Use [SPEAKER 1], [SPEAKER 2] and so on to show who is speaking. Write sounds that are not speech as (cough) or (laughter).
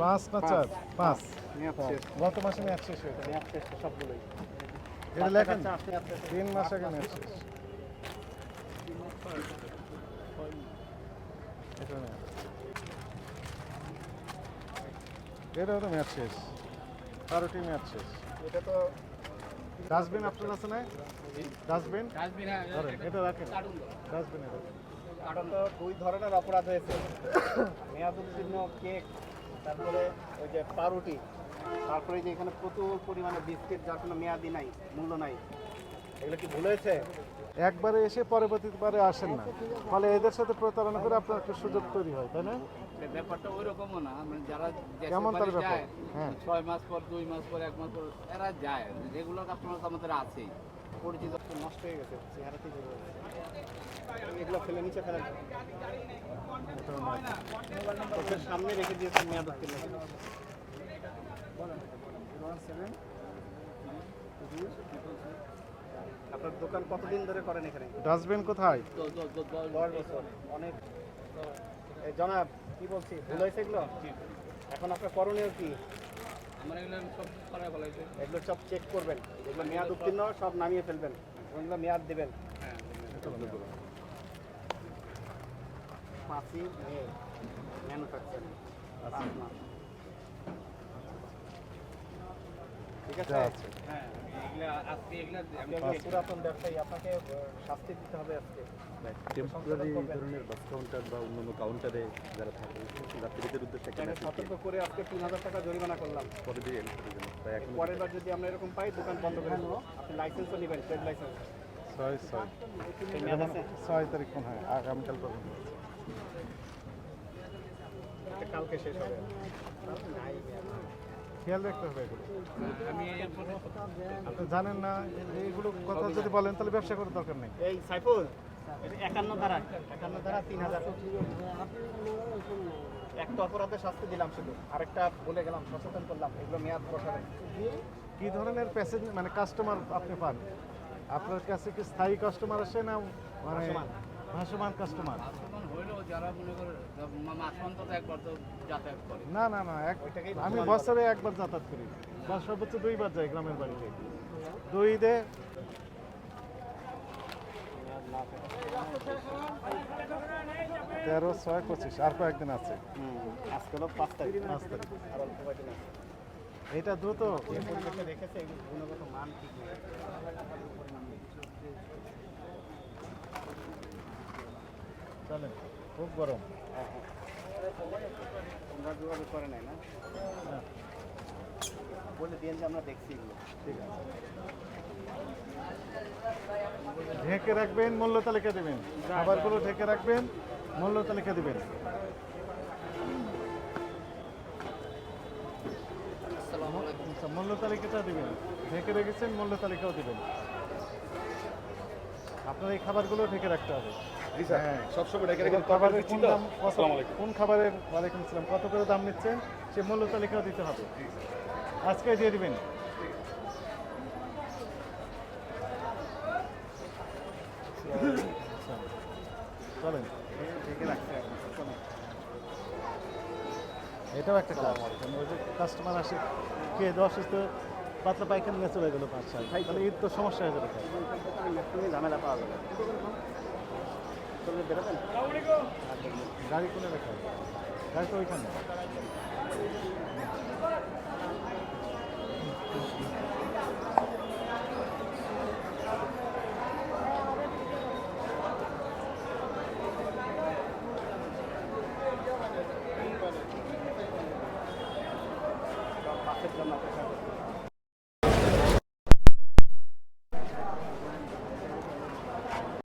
[SPEAKER 1] পাঁচ না চার? পাঁচ। গত মাসে মেয়াদ শেষ হয়ে গেল
[SPEAKER 2] মেয়াদ শেষ সবগুলোই।
[SPEAKER 1] এটা লেখেন। তিন মাস আগে মেয়াদ শেষ। এটা এটাও তো মেয়াদ শেষ। বারোটি মেয়াদ শেষ।
[SPEAKER 2] এটা তো
[SPEAKER 1] ডাস্টবিন আপনার আছে না ডাস্টবিন? ধরেন এটা রাখেন। ডাস্টবিনে রাখেন
[SPEAKER 2] কারণ তো দুই ধরনের অপরাধ হয়েছে। (coughs) মেয়াদ উত্তীর্ণ কেক তারপরে ওই যে পাউরুটি তারপরে যে এখানে প্রচুর পরিমাণে বিস্কিট যার কোনো মেয়াদি নাই মূল্য নাই। এগুলো কি ভুল হয়েছে?
[SPEAKER 1] একবারে এসে পরবর্তীবারে আসেন না। ফলে এদের সাথে প্রতারণা করে আপনার একটা সুযোগ তৈরি হয় তাই না?
[SPEAKER 3] ব্যাপারটা ওই রকমও না। মানে যারা
[SPEAKER 1] কেমন তার ব্যাপার? হ্যাঁ।
[SPEAKER 3] ছয় মাস পর দুই মাস পর এক মাস পর এরা যায়। রেগুলার কাস্টমার তো আমাদের আছেই।
[SPEAKER 2] পরিচিত নষ্ট হয়ে গেছে যাচ্ছে। এগুলো ফেলে নিচে ফেলেন সামনে রেখে দিয়েছেন মেয়াদ উত্তীর্ণ আপনার দোকান কতদিন ধরে করেন এখানে?
[SPEAKER 1] ডাস্টবিন কোথায়?
[SPEAKER 2] দশ বছর। অনেক। জনাব কি বলছি? ভুল হয়েছে এগুলো? এখন আপনার করণীয় কি?
[SPEAKER 3] আমার এগুলো সব করা বলাইছে
[SPEAKER 2] এগুলো সব চেক করবেন। এগুলো মেয়াদ উত্তীর্ণ সব নামিয়ে ফেলবেন। এগুলো মেয়াদ দেবেন।
[SPEAKER 3] হ্যাঁ
[SPEAKER 2] পাঁচই মে। ম্যানুফ্যাকচারিং ঠিক আছে
[SPEAKER 3] হ্যাঁ আজকে এগুলো
[SPEAKER 2] পুরাতন ব্যবসায়ী আপনাকে শাস্তি দিতে হবে আজকে
[SPEAKER 4] টেম্পোরারি ধরনের বাস কাউন্টার বা অন্যান্য কাউন্টারে যারা থাকে যাত্রীদের উদ্দেশ্যে একটা
[SPEAKER 2] সতর্ক করে আজকে তিন হাজার টাকা জরিমানা করলাম
[SPEAKER 4] পরে দিয়ে
[SPEAKER 2] পরের বার যদি আমরা এরকম পাই দোকান বন্ধ করে দেবো আপনি লাইসেন্সও নেবেন ট্রেড লাইসেন্স
[SPEAKER 1] ছয় ছয় ছয় তারিখ কোন হয় আগামীকাল পর্যন্ত
[SPEAKER 2] এটা কালকে শেষ হবে।
[SPEAKER 1] খেয়াল রাখতে হবে এগুলো।
[SPEAKER 3] আমি
[SPEAKER 1] আপনি জানেন না যে এগুলো কথা যদি বলেন তাহলে ব্যবসা করার দরকার নেই।
[SPEAKER 2] এই সাইফুল একান্ন ধারা একান্ন ধারা তিন হাজার। একটা অপরাধের শাস্তি দিলাম শুধু আরেকটা বলে গেলাম সচেতন করলাম এগুলো মেয়াদ বসাবেন।
[SPEAKER 1] কি ধরনের প্যাসেঞ্জ মানে কাস্টমার আপনি পান? আপনার কাছে কি স্থায়ী কাস্টমার আসে না মানে
[SPEAKER 2] ভাসমান।
[SPEAKER 1] কাস্টমার না না না আমি বছরে একবার যাতায়াত করি। বা সর্বোচ্চ দুইবার যাই গ্রামের বাড়িতে। দুই ঈদে
[SPEAKER 2] থাকা।
[SPEAKER 1] তেরো ছয় পঁচিশ আর কয়েকদিন আছে।
[SPEAKER 2] হুম, আজকে হলো পাঁচ তারিখ।
[SPEAKER 1] পাঁচ তারিখ।
[SPEAKER 2] আর অল্প কয়দিন আছে।
[SPEAKER 1] এটা দ্রুত।
[SPEAKER 2] রেখেছে গুণগত মান ঠিক নেই
[SPEAKER 1] চলেন খুব গরম।
[SPEAKER 2] তোমরা যোগাযোগ করে নাই না?
[SPEAKER 1] হ্যাঁ,
[SPEAKER 2] বলে দিন যে আমরা দেখছি
[SPEAKER 1] ঠিক আছে। ঢেকে রাখবেন মূল্য তালিকা দেবেন। খাবারগুলো ঢেকে রাখবেন মূল্য তালিকা দেবেন।
[SPEAKER 3] আসসালামু আলাইকুম।
[SPEAKER 1] আচ্ছা মূল্য তালিকাটা দিবেন। ঢেকে রেখেছেন মূল্য তালিকাও দেবেন। আপনার এই খাবারগুলো ঢেকে রাখতে হবে। হ্যাঁ।
[SPEAKER 4] সবসময় ডেকে
[SPEAKER 1] এবং খাবারের কোন খাবারের ওয়ালাইকুম আসসালাম কত করে দাম নিচ্ছেন? সে মূল্য তালিকাও দিতে হবে। আজকে দিয়ে দিবেন। চলেন। এটাও একটা কাজ। ওই যে কাস্টমার আসে খেয়ে দেওয়া অসুস্থ পাতলা পায়খানা নিয়ে চলে গেলো পাঁচ সাল তাহলে ঈদ তো সমস্যা হয়ে যাবে।
[SPEAKER 2] ঝামেলা পাওয়া যাবে। চলে বেরোবেন?
[SPEAKER 1] গাড়ি কোনে রাখা গাড়ি তো ওইখানে।
[SPEAKER 2] জন্য অপেক্ষা